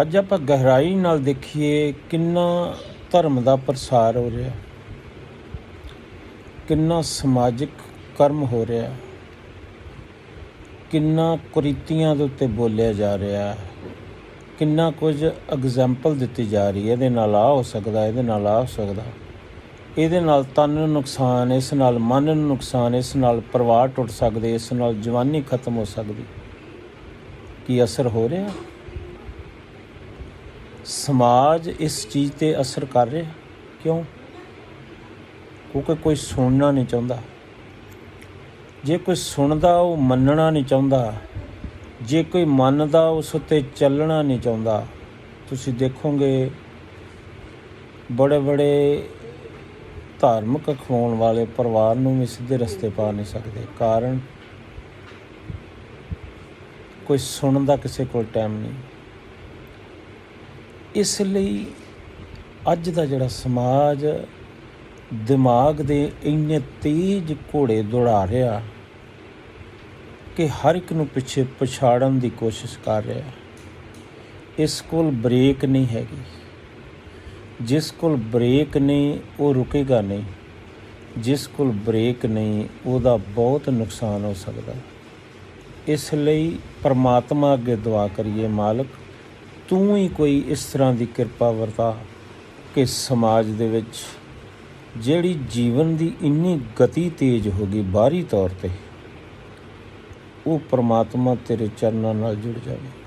ਅੱਜ ਆਪਾਂ ਗਹਿਰਾਈ ਨਾਲ ਦੇਖੀਏ ਕਿੰਨਾ ਧਰਮ ਦਾ ਪ੍ਰਸਾਰ ਹੋ ਰਿਹਾ। ਕਿੰਨਾ ਸਮਾਜਿਕ ਕਰਮ ਹੋ ਰਿਹਾ। ਕਿੰਨਾ ਕੁਰੀਤੀਆਂ ਦੇ ਉੱਤੇ ਬੋਲਿਆ ਜਾ ਰਿਹਾ। ਕਿੰਨਾ ਕੁਝ ਐਗਜ਼ਾਮਪਲ ਦਿੱਤੀ ਜਾ ਰਹੀ ਹੈ। ਇਹਦੇ ਨਾਲ ਆ ਹੋ ਸਕਦਾ, ਇਹਦੇ ਨਾਲ ਆ ਹੋ ਸਕਦਾ। ਇਹਦੇ ਨਾਲ ਤਨ ਨੂੰ ਨੁਕਸਾਨ, ਇਸ ਨਾਲ ਮਨ ਨੂੰ ਨੁਕਸਾਨ, ਇਸ ਨਾਲ ਪਰਿਵਾਰ ਟੁੱਟ ਸਕਦੇ, ਇਸ ਨਾਲ ਜਵਾਨੀ ਖਤਮ ਹੋ ਸਕਦੀ। ਕੀ ਅਸਰ ਹੋ ਰਿਹਾ? ਸਮਾਜ ਇਸ ਚੀਜ਼ ਤੇ ਅਸਰ ਕਰ ਰਿਹਾ? ਕਿਉਂ? ਕਿਉਂਕਿ ਕੋਈ ਸੁਣਨਾ ਨਹੀਂ ਚਾਹੁੰਦਾ। ਜੇ ਕੋਈ ਸੁਣਦਾ, ਉਹ ਮੰਨਣਾ ਨਹੀਂ ਚਾਹੁੰਦਾ। ਜੇ ਕੋਈ ਮੰਨਦਾ, ਉਸ ਉੱਤੇ ਚੱਲਣਾ ਨਹੀਂ ਚਾਹੁੰਦਾ। ਤੁਸੀਂ ਦੇਖੋਗੇ, ਬੜੇ ਬੜੇ ਧਾਰਮਿਕ ਅਖਵਾਉਣ ਵਾਲੇ ਪਰਿਵਾਰ ਨੂੰ ਵੀ ਸਿੱਧੇ ਰਸਤੇ ਪਾ ਨਹੀਂ ਸਕਦੇ। ਕਾਰਨ? ਕੋਈ ਸੁਣਨ ਦਾ ਕਿਸੇ ਕੋਲ ਟਾਈਮ ਨਹੀਂ। ਇਸ ਲਈ ਅੱਜ ਦਾ ਜਿਹੜਾ ਸਮਾਜ ਦਿਮਾਗ ਦੇ ਇੰਨੇ ਤੇਜ਼ ਘੋੜੇ ਦੌੜਾ ਰਿਹਾ ਕਿ ਹਰ ਇੱਕ ਨੂੰ ਪਿੱਛੇ ਪਛਾੜਨ ਦੀ ਕੋਸ਼ਿਸ਼ ਕਰ ਰਿਹਾ। ਇਸ ਕੋਲ ਬ੍ਰੇਕ ਨਹੀਂ ਹੈਗੀ। ਜਿਸ ਕੋਲ ਬ੍ਰੇਕ ਨਹੀਂ, ਉਹ ਰੁਕੇਗਾ ਨਹੀਂ। ਜਿਸ ਕੋਲ ਬ੍ਰੇਕ ਨਹੀਂ, ਉਹਦਾ ਬਹੁਤ ਨੁਕਸਾਨ ਹੋ ਸਕਦਾ। ਇਸ ਲਈ ਪਰਮਾਤਮਾ ਅੱਗੇ ਦੁਆ ਕਰੀਏ ਮਾਲਕ। ਤੂੰ ਹੀ ਕੋਈ ਇਸ ਤਰ੍ਹਾਂ ਦੀ ਕਿਰਪਾ ਵਰਤਾ ਕਿ ਸਮਾਜ ਦੇ ਵਿੱਚ ਜਿਹੜੀ ਜੀਵਨ ਦੀ ਇੰਨੀ ਗਤੀ ਤੇਜ਼ ਹੋ ਗਈ ਬਾਹਰੀ ਤੌਰ ਤੇ, ਉਹ ਪਰਮਾਤਮਾ ਤੇਰੇ ਚਰਨਾਂ ਨਾਲ ਜੁੜ ਜਾਵੇ।